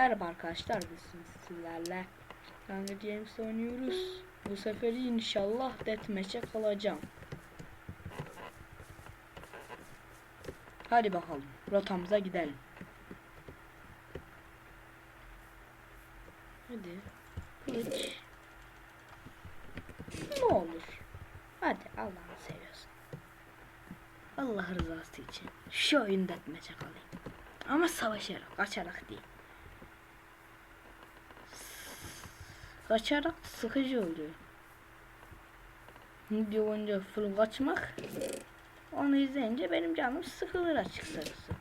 Merhaba arkadaşlar biz sizlerle Hunger Games oynuyoruz. Bu sefer inşallah deathmatch'e kalacağım. Hadi bakalım rotamıza gidelim. Hadi kılıç. Ne olur. Hadi Allah'ını seviyorsun. Allah rızası için şu oyun deathmatch'e kalayım. Ama savaşarak, kaçarak değil. Kaçarak sıkıcı oluyor. Video boyunca full kaçmak onu izleyince benim canım sıkılır açıkçası.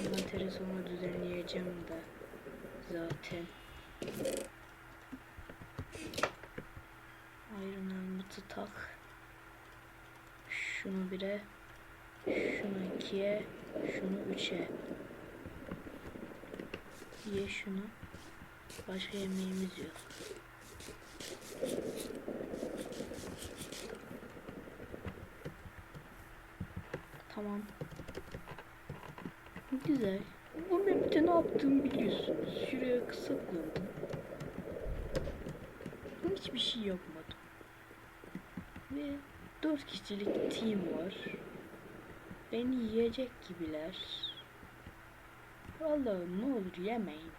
Envanteri sonra düzenleyeceğim de zaten. Iron Helmet'ı tak. Şunu bire, şunu ikiye, şunu üçe. Ye şunu. Başka yemeğimiz yok. Tamam. Güzel. Bu map'te ne yaptığımı biliyorsunuz. Şuraya kısa koydum. Hiçbir şey yapmadım. Ve 4 kişilik team var. Beni yiyecek gibiler. Allah'ım ne olur yemeyin.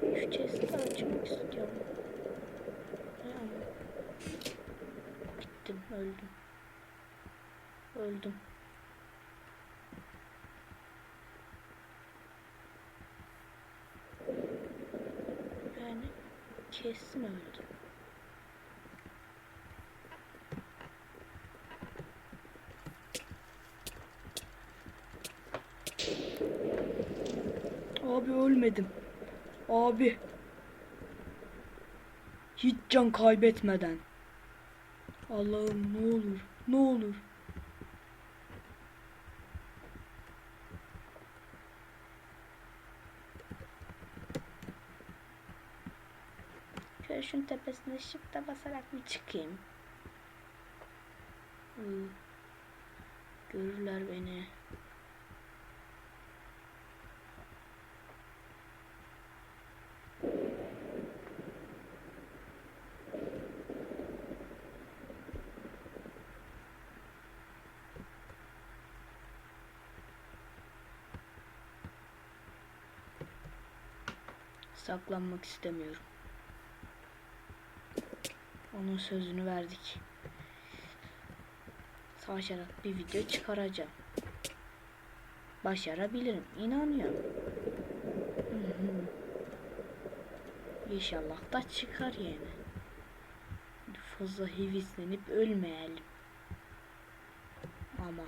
Şu chest'i açmak istiyorum. Bittim, öldüm. Öldüm. Yani kesin öldüm. Abi ölmedim. Abi. Hiç can kaybetmeden. Allah'ım ne olur. Ne olur. Şöyle şunun tepesine shift'e basarak bir çıkayım. Görürler beni. Saklanmak istemiyorum. Onun sözünü verdik. Savaşarak bir video çıkaracağım. Başarabilirim. inanıyorum. İnşallah da çıkar yani. Fazla heveslenip ölmeyelim. Ama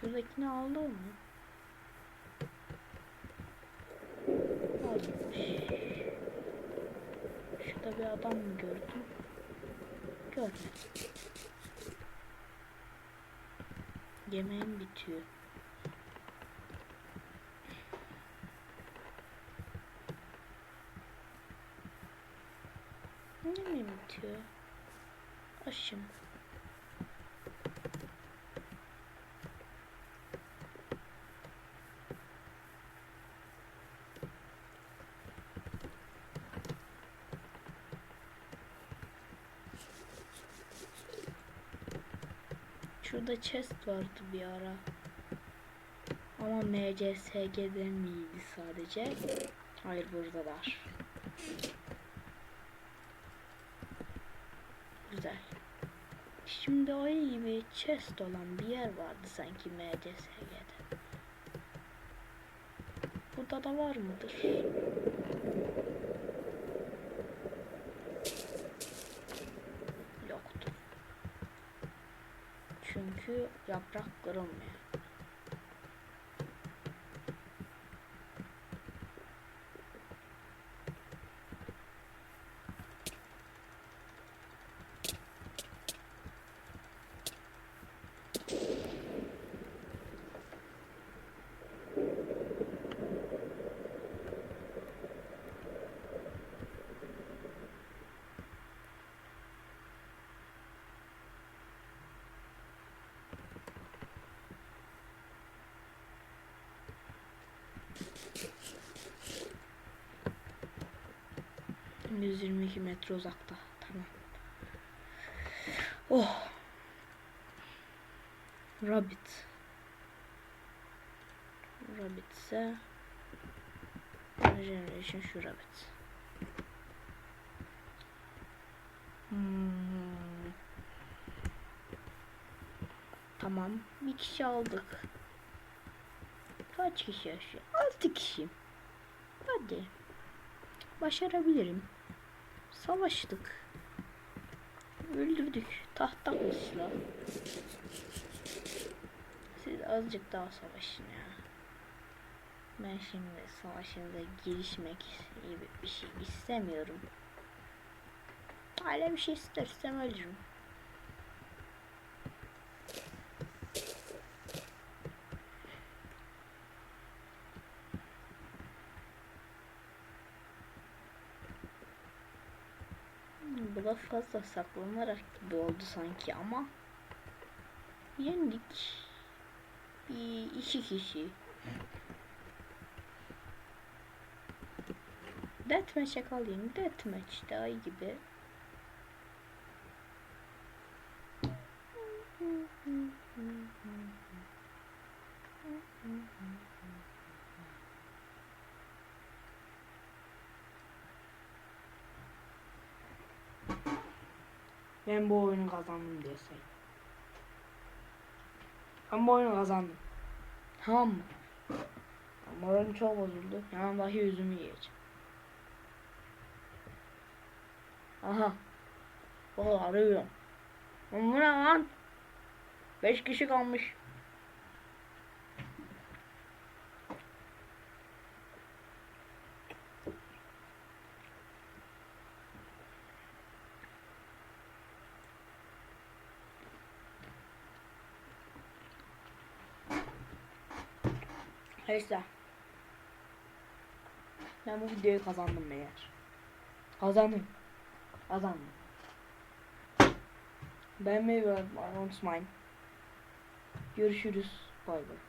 Şuradakini aldı mı? Şurada bir adam mı gördüm? Görmedim. Yemeğim bitiyor. Yemeğim bitiyor. Aşım. Şurada chest vardı bir ara. Ama MCSG'de miydi sadece? Hayır buradalar. Güzel. Şimdi ayı gibi chest olan bir yer vardı sanki MCSG'de. Burada da var mıdır? Çünkü yaprak kırılmıyor. 122 metre uzakta. Tamam. Oh. Rabbit. Rabbit ise Generation şu rabbit. Hmm. Tamam. Bir kişi aldık. Kaç kişi yaşıyor? Altı kişi. Hadi. Başarabilirim. Savaştık. Öldürdük. Tahta kılıçla. Siz azıcık daha savaşın ya. Ben şimdi savaşınıza girişmek gibi bir şey istemiyorum. Hala bir şey istersem ölürüm. Hmm, Bu da fazla saklanarak gibi oldu sanki ama yendik. Bir iki kişi. Deathmatch'e kalayım. Deathmatch daha iyi gibi. Ben bu oyunu kazandım diye. Ben bu oyunu kazandım. Tamam mı? Moralim çok bozuldu. Yanımdaki yüzümü yiyeceğim. Aha. O arıyor. Lan Bu ne lan? Beş kişi kalmış. Neyse. Ben bu videoyu kazandım beyler. Kazandım. Kazandım. Beğenmeyi ve unutmayın. Görüşürüz. Bay bay.